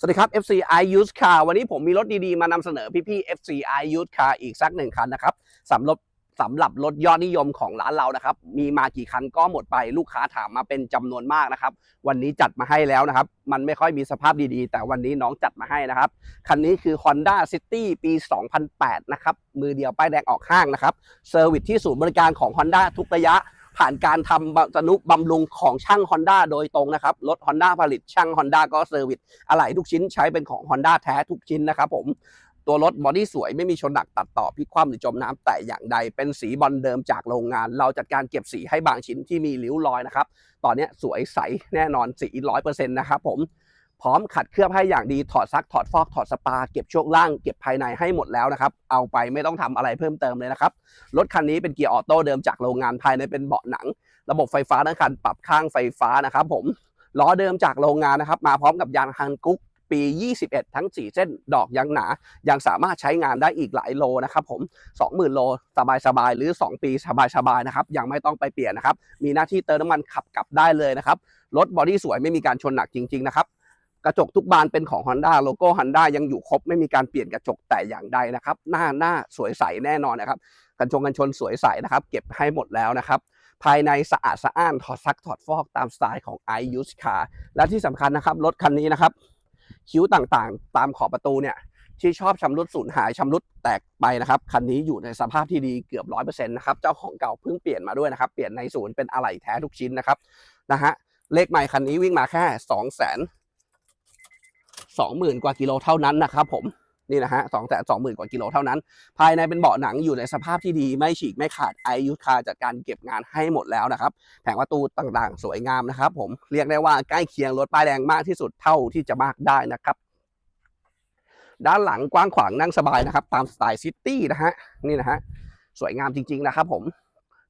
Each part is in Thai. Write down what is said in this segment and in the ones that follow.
สวัสดีครับ FCI Used Car วันนี้ผมมีรถดีๆ มานำเสนอพี่ๆ FCI Used Car อีกสักหนึ่งคันนะครับสำหรับสำหรับรถยอดนิยมของร้านเรานะครับ มีมากี่คันก็หมดไปลูกค้าถามมาเป็นจำนวนมากนะครับ วันนี้จัดมาให้แล้วนะครับ มันไม่ค่อยมีสภาพดีๆ แต่วันนี้น้องจัดมาให้นะครับ คันนี้คือ Honda City ปี 2008 นะครับ มือเดียวป้ายแดงออกห้างนะครับเซอร์วิสที่ศูนย์บริการของ Honda ทุกระยะ ผ่านการทำสนุบำรุงของช่าง Honda โดยตรงนะครับ รถ Honda ผลิตช่าง Honda ก็เซอร์วิสอะไหล่ทุกชิ้นใช้เป็นของ Honda แท้ทุกชิ้นนะครับผมตัวรถบอดี้สวยไม่มีชนหนักตัดต่อพลิกคว่ำหรือจมน้ำแต่อย่างใดเป็นสีบอลเดิมจากโรงงาน เราจัดการเก็บสีให้บางชิ้นที่มีริ้วรอยนะครับ ตอนนี้สวยใสแน่นอนสีร้อยเปอร์เซ็นต์นะครับผม พร้อมขัดเคลือบให้อย่างดีถอดซักถอดฟอกถอดสปา เก็บช่วงล่างเก็บภายในให้หมดแล้วนะครับ เอาไปไม่ต้องทำอะไรเพิ่มเติมเลยนะครับ รถคันนี้เป็นเกียร์ออโต้เดิมจากโรงงานภายในเป็นเบาะหนัง ระบบไฟฟ้าทั้งคันปรับข้างไฟฟ้านะครับ ผมล้อเดิมจากโรงงานนะครับ มาพร้อมกับยางฮันกุ๊กปี 21 ทั้ง 4 เส้น ดอกยางหนา ยังสามารถใช้งานได้อีกหลายโลนะครับผม 20,000 โล สบายๆ หรือ 2 ปีสบายๆ นะครับ ยังไม่ต้องไปเปลี่ยนนะครับ มีหน้าที่เติมน้ำมันขับกลับได้เลยนะครับ รถบอดี้สวยไม่มีการชนหนักจริง ๆ นะครับ กระจกทุกบานเป็นของ Honda โลโก้ Honda ยังอยู่ครบไม่มีการเปลี่ยนกระจกแต่อย่างใดนะครับ หน้าหน้าสวยใสแน่นอนนะครับกันชงกันชนสวยใสนะครับ เก็บให้หมดแล้วนะครับภายในสะอาดสะอ้านถอดซักถอดฟอกตามสไตล์ของ i use car และที่สำคัญนะครับรถคันนี้นะครับ คิ้วต่างๆ ตามขอบประตูเนี่ยที่ชอบชำรุดสูญหายชำรุดแตกไปนะครับคันนี้อยู่ในสภาพที่ดีเกือบร้อยเปอร์เซ็นต์นะครับเจ้าของเก่าเพิ่งเปลี่ยนมาด้วยนะครับเปลี่ยนในศูนย์เป็นอะไหล่แท้ทุกชิ้นนะครับนะฮะเลขใหม่คันนี้วิ่งมาแค่สองแสน สองหมื่นกว่ากิโลเท่านั้นนะครับผมนี่นะฮะสองแสนสองหมื่นกว่ากิโลเท่านั้น ภายในเป็นเบาะหนังอยู่ในสภาพที่ดีไม่ฉีกไม่ขาดไอยุทธคาจัดการเก็บงานให้หมดแล้วนะครับ แผงประตูต่างๆ สวยงามนะครับผมเรียกได้ว่าใกล้เคียงรถป้ายแดงมากที่สุดเท่าที่จะมากได้นะครับ ด้านหลังกว้างขวางนั่งสบายนะครับ ตามสไตล์ซิตี้นะฮะนี่นะฮะสวยงามจริง ๆ นะครับผม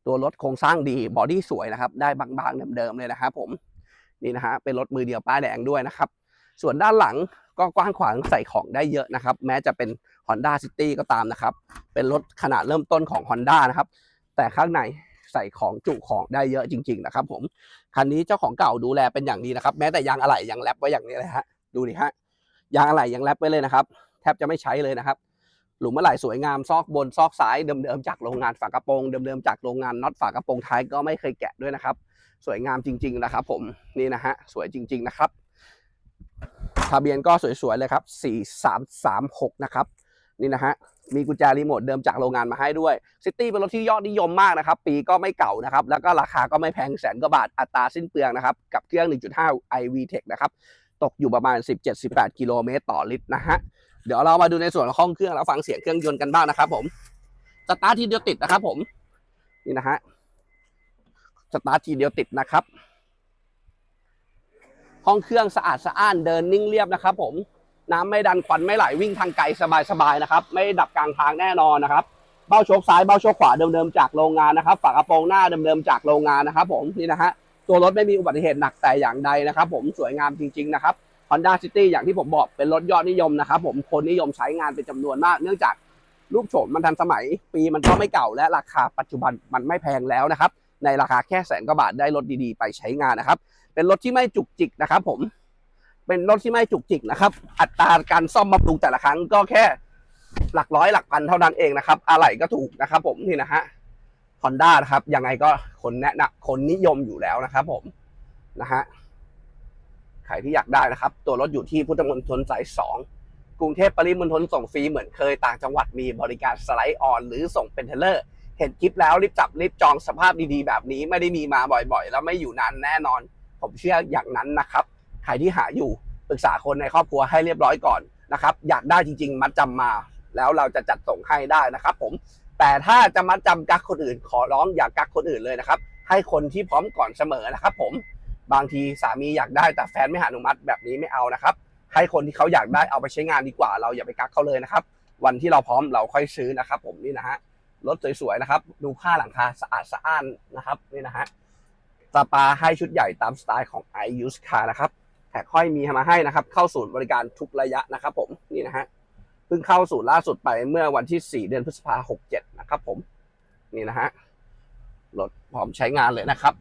ตัวรถโครงสร้างดีบอดี้สวยนะครับ ได้บางๆเดิมๆเลยนะครับผมนี่นะฮะเป็นรถมือเดียวป้ายแดงด้วยนะครับ ส่วนด้านหลังก็กว้างขวางใส่ของได้เยอะนะครับ แม้จะเป็น Honda City ก็ตามนะครับ เป็นรถขนาดเริ่มต้นของ Honda นะครับ แต่ข้างในใส่ของจุของได้เยอะจริง ๆ นะครับ ผมคันนี้เจ้าของเก่าดูแลเป็นอย่างดีนะครับ แม้แต่ยางอะไหล่ยังแรปไว้อย่างนี้เลยฮะดูดิฮะยางอะไหล่ยังแรปไว้เลยนะครับ แทบจะไม่ใช้เลยนะครับ หลุมอะไหล่สวยงามซอกบนซอกซ้ายเดิมๆจากโรงงานฝากระโปรงเดิมๆจากโรงงานน็อตฝากระโปรงท้ายก็ไม่เคยแกะด้วยนะครับ สวยงามจริง ๆ นะครับ ผมนี่นะฮะสวยจริง ๆ นะครับ ทะเบียนก็สวยๆเลยครับ 4336 นะครับ นี่นะฮะ มีกุญแจรีโมทเดิมจากโรงงานมาให้ด้วยซิตี้เป็นรถที่ยอดนิยมมากนะครับ ปีก็ไม่เก่านะครับ แล้วก็ราคาก็ไม่แพงแสนกว่าบาท อัตราสิ้นเปลืองนะครับ กับเครื่อง 1.5 iV Tech นะครับ ตกอยู่ประมาณ 17-18 กิโลเมตรต่อลิตรนะฮะ เดี๋ยวเรามาดูในส่วนของห้องเครื่องแล้วฟังเสียงเครื่องยนต์กันบ้างนะครับ ผม สตาร์ททีเดียวติดนะครับ ผม นี่นะฮะ สตาร์ททีเดียวติดนะครับ ห้องเครื่องสะอาดสะอ้านเดินนิ่งเรียบนะครับ ผมน้ำไม่ดันควันไม่ไหลวิ่งทางไกลสบายๆนะครับ ไม่ดับกลางทางแน่นอนนะครับ เบ้าโชคซ้ายเบ้าโชคขวาเดิมๆจากโรงงานนะครับฝากระโปรงหน้าเดิมๆจากโรงงานนะครับ ผมนี่นะฮะตัวรถไม่มีอุบัติเหตุหนักแต่อย่างใดนะครับ ผมสวยงามจริง ๆ นะครับ Honda City อย่างที่ผมบอกเป็นรถยอดนิยมนะครับผมคนนิยมใช้งานเป็นจำนวนมาก เนื่องจากรูปโฉมมันทันสมัย ปีมันก็ไม่เก่าและราคาปัจจุบันมันไม่แพงแล้วนะครับ ในราคาแค่แสนกว่าบาทได้รถดีๆ ไปใช้งานนะครับ เป็นรถที่ไม่จุกจิกนะครับ ผม เป็นรถที่ไม่จุกจิกนะครับ อัตราการซ่อมบำรุงแต่ละครั้งก็แค่หลักร้อยหลักพันเท่านั้นเองนะครับ อะไหล่ก็ถูกนะครับ ผมนี่นะฮะฮอนด้านะครับ ยังไงก็คนแนะนำคนนิยมอยู่แล้วนะครับ ผมนะฮะใครที่อยากได้นะครับ ตัวรถอยู่ที่พุทธมณฑลสายสองกรุงเทพปริมณฑลส่งฟรีเหมือนเคยต่างจังหวัดมีบริการสไลด์ออน หรือส่งเป็นเทเลอร์ เห็นคลิปแล้วรีบจับรีบจองสภาพดีๆ แบบนี้ไม่ได้มีมาบ่อยๆ แล้วไม่อยู่นานแน่นอน ผมเชื่ออย่างนั้นนะครับ ใครที่หาอยู่ปรึกษาคนในครอบครัวให้เรียบร้อยก่อนนะครับ อยากได้จริง ๆ มัดจำมา แล้วเราจะจัดส่งให้ได้นะครับ ผม แต่ถ้าจะมัดจำกักคนอื่น ขอร้องอย่ากักคนอื่นเลยนะครับ ให้คนที่พร้อมก่อนเสมอนะครับ ผมบางทีสามีอยากได้แต่แฟนไม่หาอนุมัติแบบนี้ไม่เอานะครับ ให้คนที่เขาอยากได้เอาไปใช้งานดีกว่า เราอย่าไปกักเขาเลยนะครับ วันที่เราพร้อมเราค่อยซื้อนะครับ ผมนี่นะฮะ รถสวยๆนะครับ ดูผ้าหลังคาสะอาดสะอ้านนะครับนี่นะฮะสปาให้ชุดใหญ่ตามสไตล์ของ i use car นะครับแท็กค่อยมีมาให้นะครับ เข้าศูนย์บริการทุกระยะนะครับ ผมนี่นะฮะเพิ่งเข้าศูนย์ล่าสุดไปเมื่อวันที่ 4 เดือนพฤษภาหกเจ็ดนะครับผมนี่นะฮะรถพร้อมใช้งานเลยนะครับ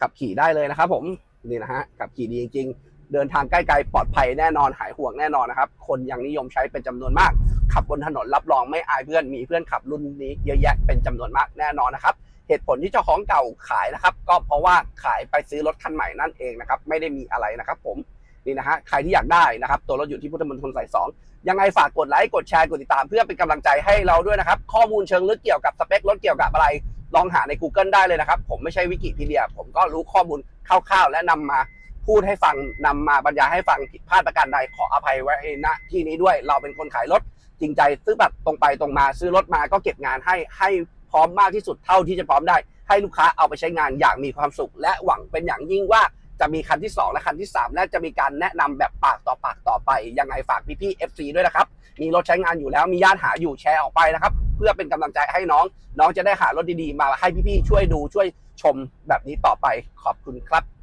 ขับขี่ได้เลยนะครับ ผมนี่นะฮะขับขี่ดีจริงๆเดินทางใกล้ๆปลอดภัยแน่นอนหายห่วงแน่นอนนะครับ คนยังนิยมใช้เป็นจำนวนมาก ขับบนถนนรับรองไม่อายเพื่อนมีเพื่อนขับรุ่นนี้เยอะแยะเป็นจำนวนมากแน่นอนนะครับ เหตุผลที่เจ้าของเก่าขายนะครับ ก็เพราะว่าขายไปซื้อรถคันใหม่นั่นเองนะครับ ไม่ได้มีอะไรนะครับ ผมนี่นะฮะใครที่อยากได้นะครับ ตัวรถอยู่ที่พุทธมณฑลสายสองยังไงฝากกดไลค์กดแชร์กดติดตามเพื่อเป็นกำลังใจให้เราด้วยนะครับ ข้อมูลเชิงลึกเกี่ยวกับสเปครถเกี่ยวกับอะไร ลองหาใน Google ได้เลยนะครับ ผมไม่ใช่วิกิพีเดีย ผมก็รู้ข้อมูลคร่าวๆ และนำมาพูดให้ฟังนำมาบรรยายให้ฟังผิดพลาดประการใดขออภัยไว้ณที่นี้ด้วย เราเป็นคนขายรถ จริงใจซื้อแบบตรงไปตรงมา ซื้อรถมาก็เก็บงานให้ให้พร้อมมากที่สุดเท่าที่จะพร้อมได้ ให้ลูกค้าเอาไปใช้งานอย่างมีความสุข และหวังเป็นอย่างยิ่งว่าจะมีคันที่ 2 และคันที่ 3 และจะมีการแนะนำแบบปากต่อปากต่อไป ยังไงฝากพี่ๆ FC ด้วยนะครับ มีรถใช้งานอยู่แล้วมีญาติหาอยู่แชร์ออกไปนะครับ เพื่อเป็นกำลังใจให้น้อง น้องจะได้หารถดีๆ มาให้พี่ๆ ช่วยดูช่วยชมแบบนี้ต่อไปขอบคุณครับ